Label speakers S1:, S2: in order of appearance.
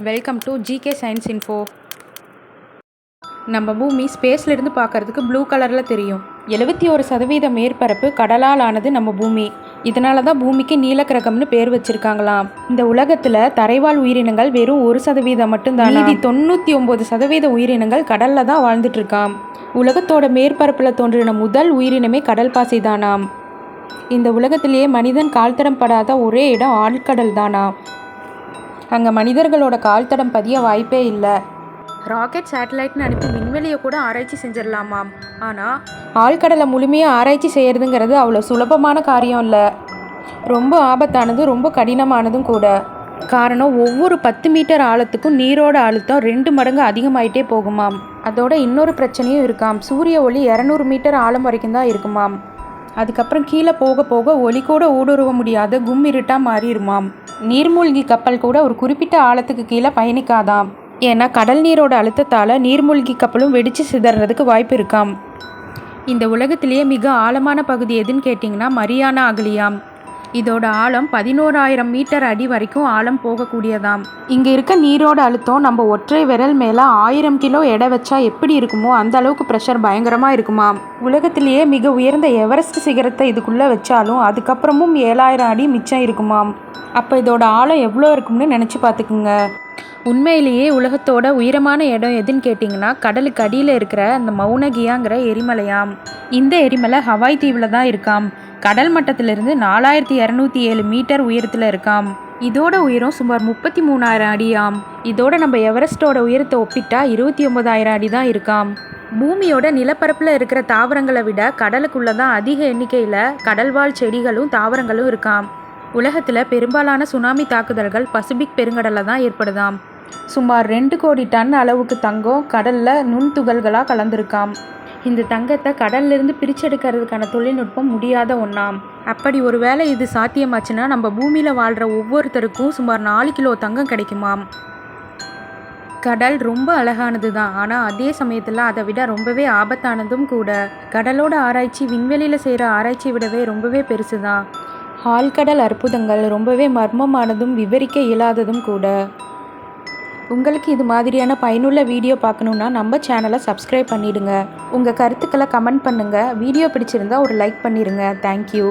S1: Welcome to GK science info நம்ம பூமி ஸ்பேஸ்லேருந்து பார்க்குறதுக்கு பார்க்கறதுக்கு ப்ளூ கலரில் தெரியும். எழுபத்தி ஒரு சதவீத மேற்பரப்பு கடலால் ஆனது நம்ம பூமி. இதனால தான் பூமிக்கு நீலக்கிரகம்னு பேர் வச்சிருக்காங்களாம். இந்த உலகத்தில் தரைவாழ் உயிரினங்கள் வெறும் ஒரு சதவீதம் மட்டும்தான் மீதி தொண்ணூற்றி ஒம்பது சதவீத உயிரினங்கள் கடலில் தான் வாழ்ந்துட்டுருக்காம். உலகத்தோட மேற்பரப்பில் தோன்றின முதல் உயிரினமே கடல் பாசி தானாம் இந்த உலகத்திலேயே மனிதன் கால்தரம் படாத ஒரே இடம் ஆழ்கடல் தானா அங்கே மனிதர்களோட கால் தடம் பதிய வாய்ப்பே இல்லை. ராக்கெட் சேட்டலைட்னு அனுப்பி விண்வெளியை கூட ஆராய்ச்சி செஞ்சிடலாமாம். ஆனால் ஆழ்கடலை முழுமையாக ஆராய்ச்சி செய்கிறதுங்கிறது அவ்வளோ சுலபமான காரியம் இல்லை. ரொம்ப ஆபத்தானது ரொம்ப கடினமானதும் கூட. காரணம் ஒவ்வொரு பத்து மீட்டர் ஆழத்துக்கும் நீரோட அழுத்தம் ரெண்டு மடங்கு அதிகமாயிட்டே போகுமாம். அதோட இன்னொரு பிரச்சனையும் இருக்காம். சூரிய ஒளி இரநூறு மீட்டர் ஆழம் வரைக்கும் தான் இருக்குமாம். அதுக்கப்புறம் கீழே போக போக ஒளி கூட ஊடுருவ முடியாத கும் இருட்டா மாறிடுமாம் நீர்மூழ்கி கப்பல் கூட ஒரு குறிப்பிட்ட ஆழத்துக்கு கீழே பயணிக்காதாம். ஏன்னா கடல் நீரோட அழுத்தத்தால் நீர்மூழ்கி கப்பலும் வெடித்து சிதறதுக்கு வாய்ப்பு இருக்காம். இந்த உலகத்திலேயே மிக ஆழமான பகுதி எதுன்னு கேட்டிங்கன்னா மரியானா அகலியாம். இதோட ஆழம் பதினோராயிரம் மீட்டர் அடி வரைக்கும் ஆழம் போகக்கூடியதாம். இங்கே இருக்க நீரோட அழுத்தம் நம்ம ஒற்றை விரல் மேலே ஆயிரம் கிலோ எடை வச்சா எப்படி இருக்குமோ அந்த அளவுக்கு ப்ரெஷர் பயங்கரமாக இருக்குமாம். உலகத்திலேயே மிக உயர்ந்த எவரெஸ்ட் சிகரத்தை இதுக்குள்ளே வச்சாலும் அதுக்கப்புறமும் ஏழாயிரம் அடி மிச்சம் இருக்குமாம். அப்போ இதோட ஆழம் எவ்வளோ இருக்கும்னு நினச்சி பார்த்துக்குங்க. உண்மையிலேயே உலகத்தோட உயரமான இடம் எதுன்னு கேட்டிங்கன்னா கடலுக்கு அடியில் இருக்கிற அந்த மௌனகியாங்கிற எரிமலையாம். இந்த எரிமலை ஹவாய் தீவில் தான் இருக்காம். கடல் மட்டத்திலிருந்து நாலாயிரத்தி இரநூத்தி ஏழு மீட்டர் உயரத்தில் இருக்காம். இதோட உயரம் சுமார் முப்பத்தி மூணாயிரம் அடியாம். இதோட நம்ம எவரெஸ்டோட உயரத்தை ஒப்பிட்டா இருபத்தி ஒன்பதாயிரம் அடி தான் இருக்காம். பூமியோட நிலப்பரப்பில் இருக்கிற தாவரங்களை விட கடலுக்குள்ளே தான் அதிக எண்ணிக்கையில் கடல்வாழ் செடிகளும் தாவரங்களும் இருக்காம். உலகத்தில் பெரும்பாலான சுனாமி தாக்குதல்கள் பசிபிக் பெருங்கடலில் தான் ஏற்படுதாம். சுமார் ரெண்டு கோடி டன் அளவுக்கு தங்கம் கடலில் நுண்துகள்களாக கலந்துருக்காம். இந்த தங்கத்தை கடல்லிருந்து பிரிச்செடுக்கிறதுக்கான தொழில்நுட்பம் முடியாத ஒன்றாம் அப்படி ஒரு வேளை இது சாத்தியமாச்சுன்னா நம்ம பூமியில் வாழ்கிற ஒவ்வொருத்தருக்கும் சுமார் நாலு கிலோ தங்கம் கிடைக்குமாம். கடல் ரொம்ப அழகானது தான் ஆனால் அதே சமயத்தில் அதை விட ரொம்பவே ஆபத்தானதும் கூட. கடலோட ஆராய்ச்சி விண்வெளியில் செய்கிற ஆராய்ச்சியை விடவே ரொம்பவே பெருசு தான் ஆழ்கடல் அற்புதங்கள் ரொம்பவே மர்மமானதும் விவரிக்க இயலாததும் கூட. உங்களுக்கு இது மாதிரியான பயனுள்ள வீடியோ பார்க்கணுன்னா நம்ம சேனலை சப்ஸ்கிரைப் பண்ணிவிடுங்க உங்கள் கருத்துக்களை கமெண்ட் பண்ணுங்கள் வீடியோ பிடிச்சிருந்தா ஒரு லைக் பண்ணிடுங்க தேங்க்யூ